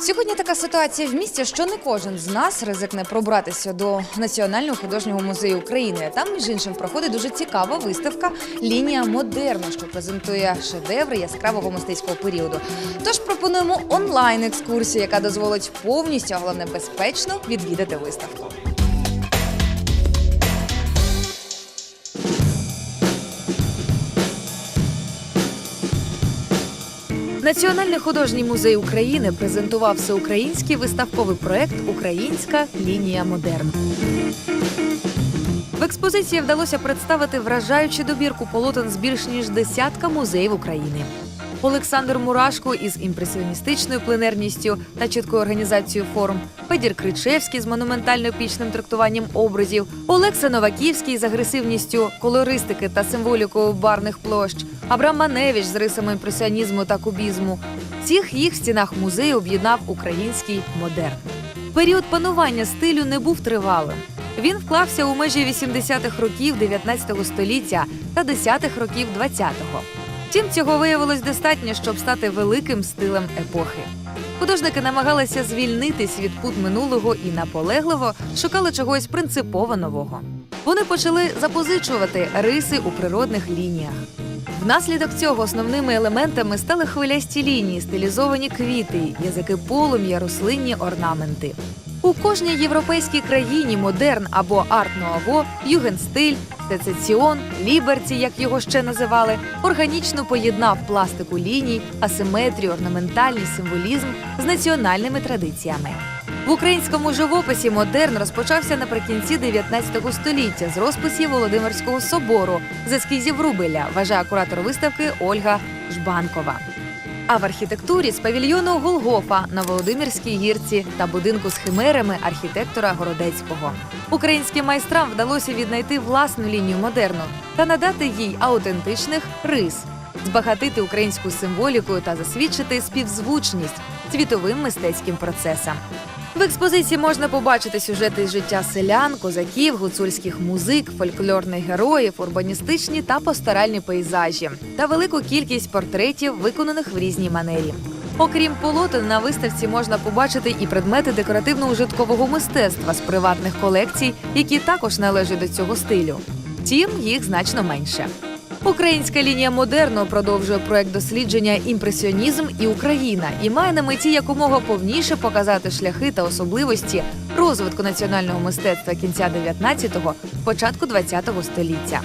Сьогодні така ситуація в місті, що не кожен з нас ризикне пробратися до Національного художнього музею України. Там, між іншим, проходить дуже цікава виставка Лінія модерну, що презентує шедеври яскравого мистецького періоду. Тож пропонуємо онлайн екскурсію, яка дозволить повністю, а головне безпечно відвідати виставку. Національний художній музей України презентував всеукраїнський виставковий проект Українська лінія модерн. В експозиції вдалося представити вражаючу добірку полотен з більш ніж десятка музеїв України. Олександр Мурашко із імпресіоністичною пленерністю та чіткою організацією форм, Федір Кричевський з монументально-пічним трактуванням образів, Олекса Новаківський з агресивністю колористики та символікою барних площ, Абрам Маневич з рисами імпресіонізму та кубізму. Всіх їх в стінах музею об'єднав український модерн. Період панування стилю не був тривалим. Він вклався у межі 80-х років 19 століття та 10-х років 20-го. Втім, цього виявилось достатньо, щоб стати великим стилем епохи. Художники намагалися звільнитись від пут минулого і наполегливо шукали чогось принципово нового. Вони почали запозичувати риси у природних лініях. Внаслідок цього основними елементами стали хвилясті лінії, стилізовані квіти, язики полум'я, рослинні орнаменти. У кожній європейській країні модерн або арт-нуаво, югенстиль, сецесіон, ліберті, як його ще називали, органічно поєднав пластику ліній, асиметрію, орнаментальний символізм з національними традиціями. В українському живописі модерн розпочався наприкінці 19 століття з розписів Володимирського собору з ескізів Рубеля, вважає куратор виставки Ольга Жбанкова. А в архітектурі з павільйону Голгофа на Володимирській гірці та будинку з химерами архітектора Городецького. Українським майстрам вдалося віднайти власну лінію модерну та надати їй аутентичних рис, збагатити українську символікою та засвідчити співзвучність світовим мистецьким процесам. В експозиції можна побачити сюжети з життя селян, козаків, гуцульських музик, фольклорних героїв, урбаністичні та постаральні пейзажі та велику кількість портретів, виконаних в різній манері. Окрім полотен, на виставці можна побачити і предмети декоративно-ужиткового мистецтва з приватних колекцій, які також належать до цього стилю. Втім, їх значно менше. Українська лінія модерну продовжує проект дослідження імпресіонізм і Україна і має на меті якомога повніше показати шляхи та особливості розвитку національного мистецтва кінця 19-го, початку 20-го століття.